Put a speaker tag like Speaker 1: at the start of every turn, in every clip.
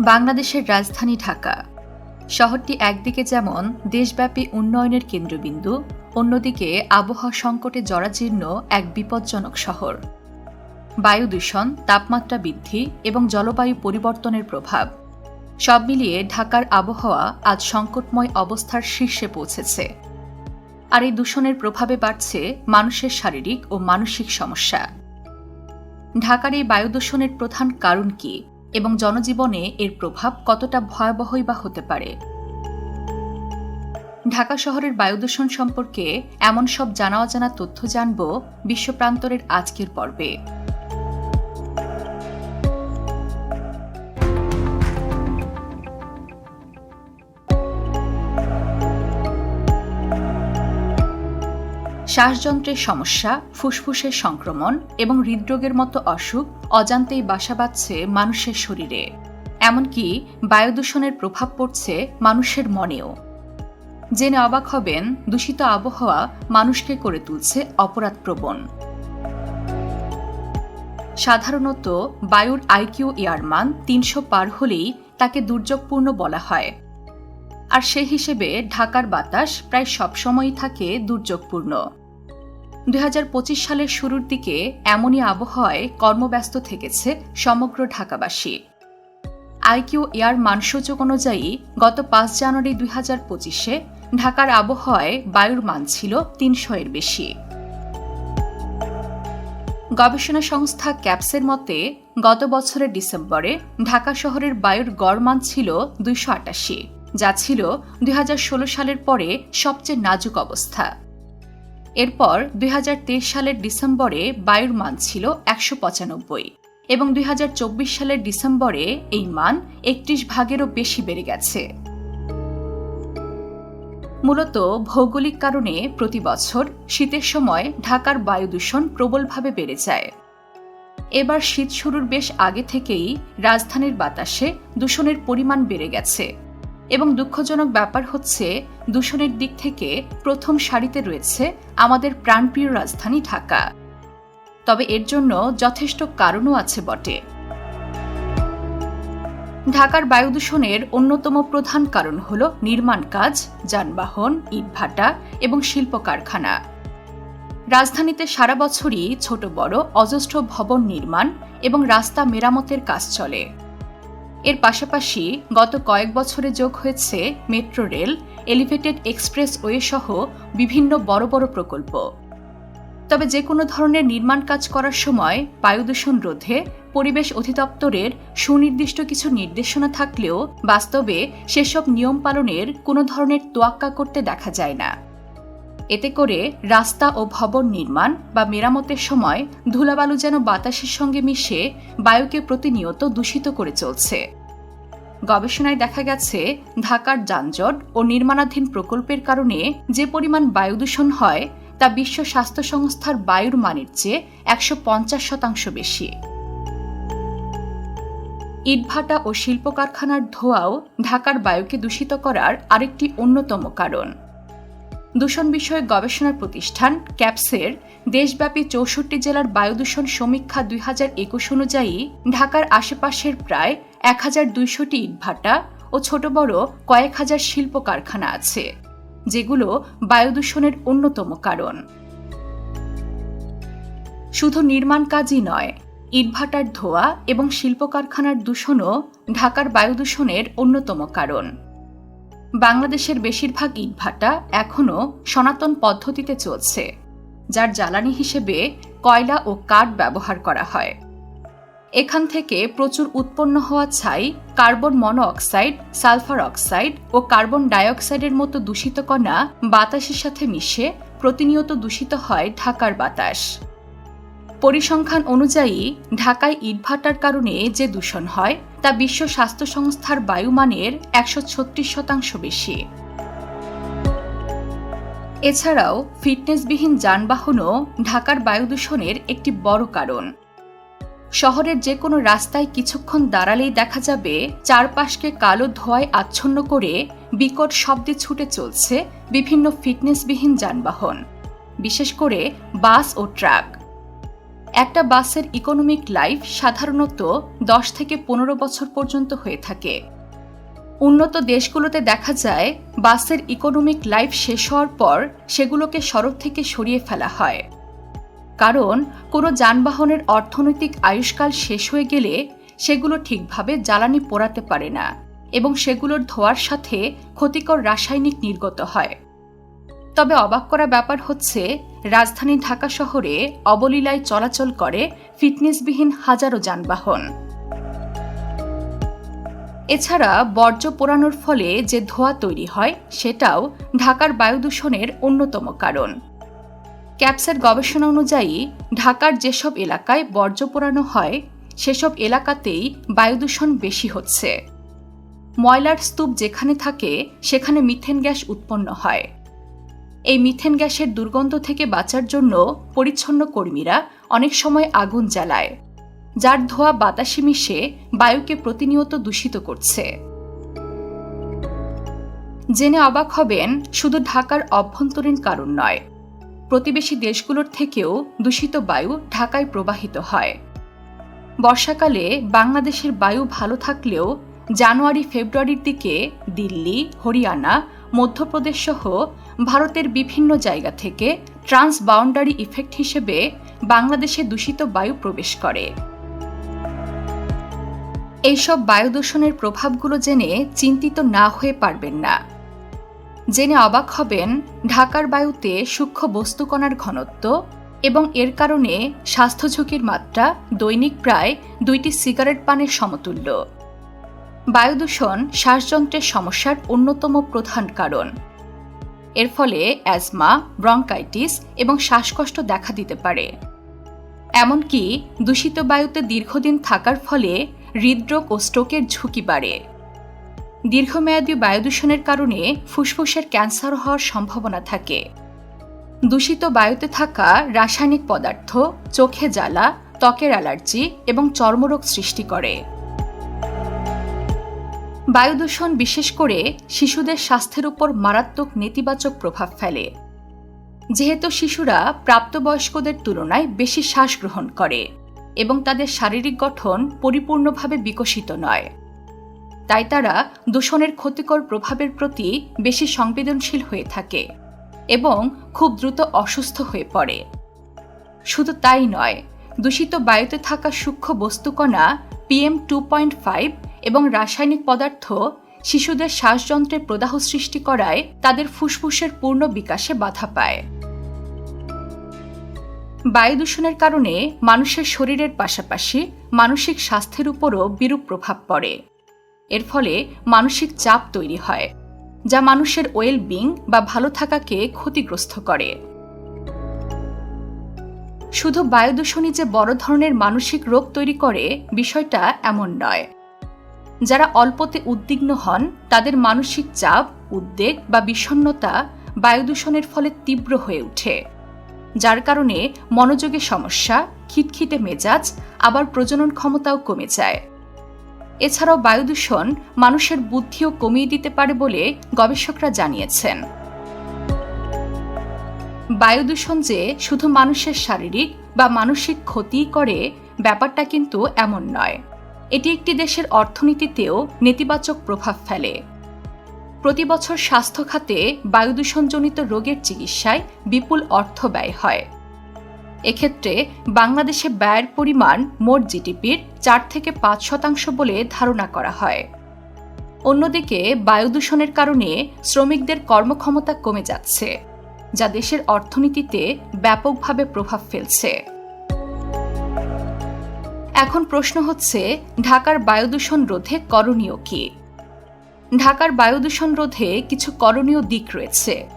Speaker 1: বাংলাদেশের রাজধানী ঢাকা। শহরটি একদিকে যেমন দেশব্যাপী উন্নয়নের কেন্দ্রবিন্দু, অন্যদিকে আবহাওয়া সংকটে জরাজীর্ণ এক বিপজ্জনক শহর। বায়ু দূষণ, তাপমাত্রা বৃদ্ধি এবং জলবায়ু পরিবর্তনের প্রভাব, সব মিলিয়ে ঢাকার আবহাওয়া আজ সংকটময় অবস্থার শীর্ষে পৌঁছেছে। আর এই দূষণের প্রভাবে বাড়ছে মানুষের শারীরিক ও মানসিক সমস্যা। ঢাকার এই বায়ু দূষণের প্রধান কারণ কি? এবং জনজীবনে এর প্রভাব কতটা ভয়াবহই বা হতে পারে। ঢাকা শহরের বায়ু দূষণ সম্পর্কে এমন সব জানা অজানা তথ্য জানব বিশ্বপ্রান্তরের আজকের পর্বে। শ্বাসযন্ত্রের সমস্যা, ফুসফুসের সংক্রমণ এবং হৃদরোগের মতো অসুখ অজান্তেই বাসা বাঁধছে মানুষের শরীরে। এমনকি বায়ু দূষণের প্রভাব পড়ছে মানুষের মনেও। জেনে অবাক হবেন, দূষিত আবহাওয়া মানুষকে করে তুলছে অপরাধপ্রবণ। সাধারণত বায়ুর আইকিউ এয়ার মান তিনশো পার হলেই তাকে দুর্যোগপূর্ণ বলা হয়। আর সে হিসেবে ঢাকার বাতাস প্রায় সবসময়ই থাকে দুর্যোগপূর্ণ। দুই হাজার পঁচিশ সালের শুরুর দিকে এমনই আবহাওয়ায় কর্মব্যস্ত থেকেছে সমগ্র ঢাকাবাসী। আইকিউ এয়ার মানসূচক অনুযায়ী গত পাঁচ জানুয়ারি দুই হাজার পঁচিশে ঢাকার আবহাওয়ায় বায়ুর মান ছিল তিনশো এর বেশি। গবেষণা সংস্থা ক্যাপসের মতে, গত বছরের ডিসেম্বরে ঢাকা শহরের বায়ুর গড় মান ছিল দুইশো আটাশি, যা ছিল দুই হাজার ষোলো সালের পরে সবচেয়ে নাজুক অবস্থা। এরপর দুই হাজার তেইশ সালের ডিসেম্বরে বায়ুর মান ছিল একশো পঁচানব্বই এবং দুই হাজার চব্বিশ সালের ডিসেম্বরে এই মান একত্রিশ ভাগেরও বেশি বেড়ে গেছে। মূলত ভৌগোলিক কারণে প্রতি বছর শীতের সময় ঢাকার বায়ু দূষণ প্রবলভাবে বেড়ে যায়। এবার শীত শুরুর বেশ আগে থেকেই রাজধানীর বাতাসে দূষণের পরিমাণ বেড়ে গেছে। এবং দুঃখজনক ব্যাপার হচ্ছে, দূষণের দিক থেকে প্রথম সারিতে রয়েছে আমাদের প্রাণপ্রিয় রাজধানী ঢাকা। তবে এর জন্য যথেষ্ট কারণও আছে বটে। ঢাকার বায়ু দূষণের অন্যতম প্রধান কারণ হল নির্মাণ কাজ, যানবাহন ইটভাটা এবং শিল্প কারখানা রাজধানীতে সারা বছরই ছোট বড় অজস্র ভবন নির্মাণ এবং রাস্তা মেরামতের কাজ চলে। এর পাশাপাশি গত কয়েক বছরে যোগ হয়েছে metro rail, elevated expressway সহ বিভিন্ন বড় বড় প্রকল্প। তবে যে কোনো ধরনের নির্মাণ কাজ করার সময় বায়ু দূষণ রোধে পরিবেশ অধিদপ্তরের সুনির্দিষ্ট কিছু নির্দেশনা থাকলেও বাস্তবে সেসব নিয়ম পালনের কোনো ধরনের তোয়াক্কা করতে দেখা যায় না। এতে করে রাস্তা ও ভবন নির্মাণ বা মেরামতের সময় ধুলাবালু যেন বাতাসের সঙ্গে মিশে বায়ুকে প্রতিনিয়ত দূষিত করে চলছে। গবেষণায় দেখা গেছে, ঢাকার যানজট ও নির্মাণাধীন প্রকল্পের কারণে যে পরিমাণ বায়ু দূষণ হয়, তা বিশ্ব স্বাস্থ্য সংস্থার বায়ুর মানের চেয়ে একশো পঞ্চাশ শতাংশ বেশি। ইটভাটা ও শিল্প কারখানার ধোঁয়াও ঢাকার বায়ুকে দূষিত করার আরেকটি অন্যতম কারণ। দূষণ বিষয়ক গবেষণা প্রতিষ্ঠান ক্যাপসের দেশব্যাপী চৌষট্টি জেলার বায়ু দূষণ সমীক্ষা দুই হাজার একুশ অনুযায়ী ঢাকার আশেপাশের প্রায় এক হাজার দুইশোটি ইটভাটা ও ছোট বড় কয়েক হাজার শিল্প কারখানা আছে, যেগুলো বায়ু দূষণের অন্যতম কারণ। শুধু নির্মাণ কাজই নয়, ইটভাটার ধোয়া এবং শিল্প কারখানার দূষণও ঢাকার বায়ু দূষণের অন্যতম কারণ। বাংলাদেশের বেশিরভাগ ইটভাটা এখনও সনাতন পদ্ধতিতে চলছে, যার জ্বালানি হিসেবে কয়লা ও কাঠ ব্যবহার করা হয়। এখান থেকে প্রচুর উৎপন্ন হওয়া ছাই carbon monoxide sulphur oxide ও কার্বন ডাইঅক্সাইডের মতো দূষিত কণা বাতাসের সাথে মিশে প্রতিনিয়ত দূষিত হয় ঢাকার বাতাস। পরিসংখ্যান অনুযায়ী ঢাকায় ইটভাটার কারণে যে দূষণ হয় তা বিশ্ব স্বাস্থ্য সংস্থার বায়ুমানের একশো ছত্রিশ শতাংশ বেশি। এছাড়াও, ফিটনেসবিহীন যানবাহনও ঢাকার বায়ু দূষণের একটি বড় কারণ। শহরের যে কোনো রাস্তায় কিছুক্ষণ দাঁড়ালেই দেখা যাবে, চারপাশকে কালো ধোঁয়ায় আচ্ছন্ন করে বিকট শব্দে ছুটে চলছে বিভিন্ন ফিটনেসবিহীন যানবাহন। বিশেষ করে বাস ও ট্রাক। একটা বাসের ইকোনমিক লাইফ সাধারণত দশ থেকে পনেরো বছর পর্যন্ত হয়ে থাকে। উন্নত দেশগুলোতে দেখা যায়, বাসের ইকোনমিক লাইফ শেষ হওয়ার পর সেগুলোকে সড়ক থেকে সরিয়ে ফেলা হয়। কারণ, কোনো যানবাহনের অর্থনৈতিক আয়ুষ্কাল শেষ হয়ে গেলে সেগুলো ঠিকভাবে জ্বালানি পোড়াতে পারে না এবং সেগুলোর ধোয়ার সাথে ক্ষতিকর রাসায়নিক নির্গত হয়। তবে অবাক করা ব্যাপার হচ্ছে রাজধানী ঢাকা শহরে অবলীলায় চলাচল করে ফিটনেসবিহীন হাজারো যানবাহন। এছাড়া বর্জ্য পোড়ানোর ফলে যে ধোঁয়া তৈরি হয়, সেটাও ঢাকার বায়ু দূষণের অন্যতম কারণ। ক্যাপসের গবেষণা অনুযায়ী, ঢাকার যেসব এলাকায় বর্জ্য পোড়ানো হয়, সেসব এলাকাতেই বায়ু দূষণ বেশি হচ্ছে। ময়লার স্তূপ যেখানে থাকে, সেখানে মিথেন গ্যাস উৎপন্ন হয়। এই মিথেন গ্যাসের দুর্গন্ধ থেকে বাঁচার জন্য পরিচ্ছন্ন কর্মীরা অনেক সময় আগুন জ্বালায়, যার ধোয়া বাতাসে মিশে বায়ুকে প্রতিনিয়ত দূষিত করছে। জেনে অবাক হবেন, শুধু ঢাকার অভ্যন্তরীণ কারণ নয়, প্রতিবেশী দেশগুলোর থেকেও দূষিত বায়ু ঢাকায় প্রবাহিত হয়। বর্ষাকালে বাংলাদেশের বায়ু ভালো থাকলেও জানুয়ারি ফেব্রুয়ারির দিকে দিল্লি, হরিয়ানা, মধ্যপ্রদেশ সহ ভারতের বিভিন্ন জায়গা থেকে ট্রান্স বাউন্ডারি ইফেক্ট হিসেবে বাংলাদেশে দূষিত বায়ু প্রবেশ করে। এইসব বায়ু দূষণের প্রভাবগুলো জেনে চিন্তিত না হয়ে পারবেন না। জেনে অবাক হবেন ঢাকার বায়ুতে সূক্ষ্ম বস্তুকণার ঘনত্ব এবং এর কারণে স্বাস্থ্য ঝুঁকির মাত্রা দৈনিক প্রায় দুইটি সিগারেট পানের সমতুল্য। বায়ু দূষণ শ্বাসযন্ত্রের সমস্যার অন্যতম প্রধান কারণ। এর ফলে অ্যাজমা, ব্রঙ্কাইটিস এবং শ্বাসকষ্ট দেখা দিতে পারে। এমনকি দূষিত বায়ুতে দীর্ঘদিন থাকার ফলে হৃদরোগ ও স্ট্রোকের ঝুঁকি বাড়ে। দীর্ঘমেয়াদী বায়ু দূষণের কারণে ফুসফুসের ক্যান্সার হওয়ার সম্ভাবনা থাকে। দূষিত বায়ুতে থাকা রাসায়নিক পদার্থ, চোখে জ্বালা, ত্বকের অ্যালার্জি এবং চর্মরোগ সৃষ্টি করে। বায়ু দূষণ বিশেষ করে শিশুদের স্বাস্থ্যের উপর মারাত্মক নেতিবাচক প্রভাব ফেলে। যেহেতু শিশুরা প্রাপ্তবয়স্কদের তুলনায় বেশি শ্বাস গ্রহণ করে এবং তাদের শারীরিক গঠন পরিপূর্ণভাবে বিকশিত নয়। তাই তারা দূষণের ক্ষতিকর প্রভাবের প্রতি বেশি সংবেদনশীল হয়ে থাকে এবং খুব দ্রুত অসুস্থ হয়ে পড়ে। শুধু তাই নয়, দূষিত বায়ুতে থাকা সূক্ষ্ম বস্তুকণা পিএম টু পয়েন্ট ফাইভ এবং রাসায়নিক পদার্থ শিশুদের শ্বাসযন্ত্রে প্রদাহ সৃষ্টি করায় তাদের ফুসফুসের পূর্ণ বিকাশে বাধা পায়। বায়ু দূষণের কারণে মানুষের শরীরের পাশাপাশি মানসিক স্বাস্থ্যের উপরও বিরূপ প্রভাব পড়ে। এর ফলে মানসিক চাপ তৈরি হয়, যা মানুষের ওয়েল বিং বা ভালো থাকাকে ক্ষতিগ্রস্ত করে। শুধু বায়ু দূষণই যে বড় ধরনের মানসিক রোগ তৈরি করে বিষয়টা এমন নয়। যারা অল্পতে উদ্বিগ্ন হন, তাদের মানসিক চাপ, উদ্বেগ বা বিষণ্নতা বায়ু দূষণের ফলে তীব্র হয়ে ওঠে। যার কারণে মনোযোগের সমস্যা, খিটখিটে মেজাজ, আবার প্রজনন ক্ষমতাও কমে যায়। এছাড়াও বায়ু দূষণ মানুষের বুদ্ধিও কমিয়ে দিতে পারে বলে গবেষকরা জানিয়েছেন। বায়ু দূষণ যে শুধু মানুষের শারীরিক বা মানসিক ক্ষতি করে, ব্যাপারটা কিন্তু এমন নয়। এটি একটি দেশের অর্থনীতিতেও নেতিবাচক প্রভাব ফেলে। প্রতি বছর স্বাস্থ্য খাতে বায়ু দূষণজনিত রোগের চিকিৎসায় বিপুল অর্থ ব্যয় হয়। এক্ষেত্রে বাংলাদেশে ব্যয়ের পরিমাণ মোট জিডিপির চার থেকে পাঁচ শতাংশ বলে ধারণা করা হয়। অন্যদিকে বায়ু দূষণের কারণে শ্রমিকদের কর্মক্ষমতা কমে যাচ্ছে, যা দেশের অর্থনীতিতে ব্যাপকভাবে প্রভাব ফেলছে। এখন প্রশ্ন হচ্ছে, ঢাকার বায়ু দূষণ রোধে করণীয় কী? ঢাকার বায়ু দূষণ রোধে কিছু করণীয় দিক রয়েছে।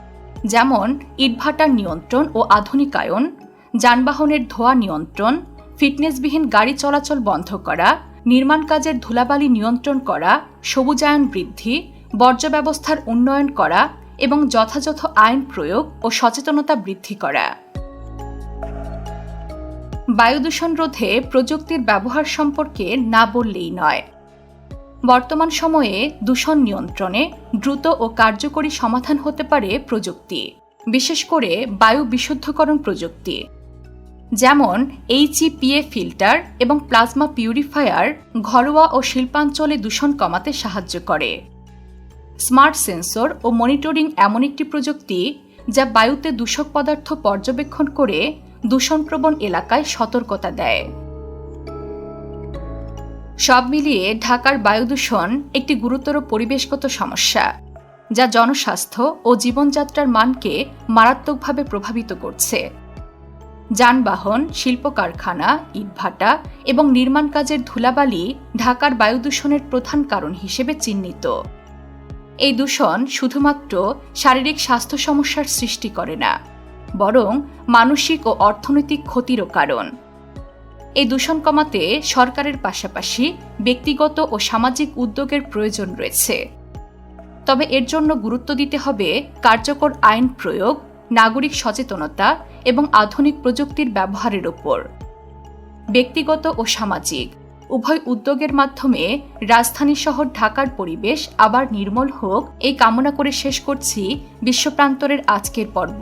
Speaker 1: যেমন, ইটভাটার নিয়ন্ত্রণ ও আধুনিকায়ন, যানবাহনের ধোয়া নিয়ন্ত্রণ, ফিটনেসবিহীন গাড়ি চলাচল বন্ধ করা, নির্মাণ কাজের ধুলাবালি নিয়ন্ত্রণ করা, সবুজায়ন বৃদ্ধি, বর্জ্য ব্যবস্থার উন্নয়ন করা এবং যথাযথ আইন প্রয়োগ ও সচেতনতা বৃদ্ধি করা। বায়ু দূষণ রোধে প্রযুক্তির ব্যবহার সম্পর্কে না বললেই নয়। বর্তমান সময়ে দূষণ নিয়ন্ত্রণে দ্রুত ও কার্যকরী সমাধান হতে পারে প্রযুক্তি, বিশেষ করে বায়ু বিশুদ্ধকরণ প্রযুক্তি। যেমন এইচইপিএ ফিল্টার এবং প্লাজমা পিউরিফায়ার ঘরোয়া ও শিল্পাঞ্চলে দূষণ কমাতে সাহায্য করে। স্মার্ট সেন্সর ও মনিটরিং এমন একটি প্রযুক্তি যা বায়ুতে দূষক পদার্থ পর্যবেক্ষণ করে দূষণপ্রবণ এলাকায় সতর্কতা দেয়। সব মিলিয়ে ঢাকার বায়ু দূষণ একটি গুরুতর পরিবেশগত সমস্যা, যা জনস্বাস্থ্য ও জীবনযাত্রার মানকে মারাত্মকভাবে প্রভাবিত করছে। যানবাহন শিল্প কারখানা ইটভাটা এবং নির্মাণ কাজের ধুলাবালি ঢাকার বায়ু দূষণের প্রধান কারণ হিসেবে চিহ্নিত। এই দূষণ শুধুমাত্র শারীরিক স্বাস্থ্য সমস্যার সৃষ্টি করে না বরং মানসিক ও অর্থনৈতিক ক্ষতিরও কারণ। এই দূষণ কমাতে সরকারের পাশাপাশি ব্যক্তিগত ও সামাজিক উদ্যোগের প্রয়োজন রয়েছে। তবে এর জন্য গুরুত্ব দিতে হবে কার্যকর আইন প্রয়োগ, নাগরিক সচেতনতা এবং আধুনিক প্রযুক্তির ব্যবহারের ওপর ব্যক্তিগত ও সামাজিক উভয় উদ্যোগের মাধ্যমে রাজধানী শহর ঢাকার পরিবেশ আবার নির্মল হোক, এই কামনা করে শেষ করছি বিশ্বপ্রান্তরের আজকের পর্ব।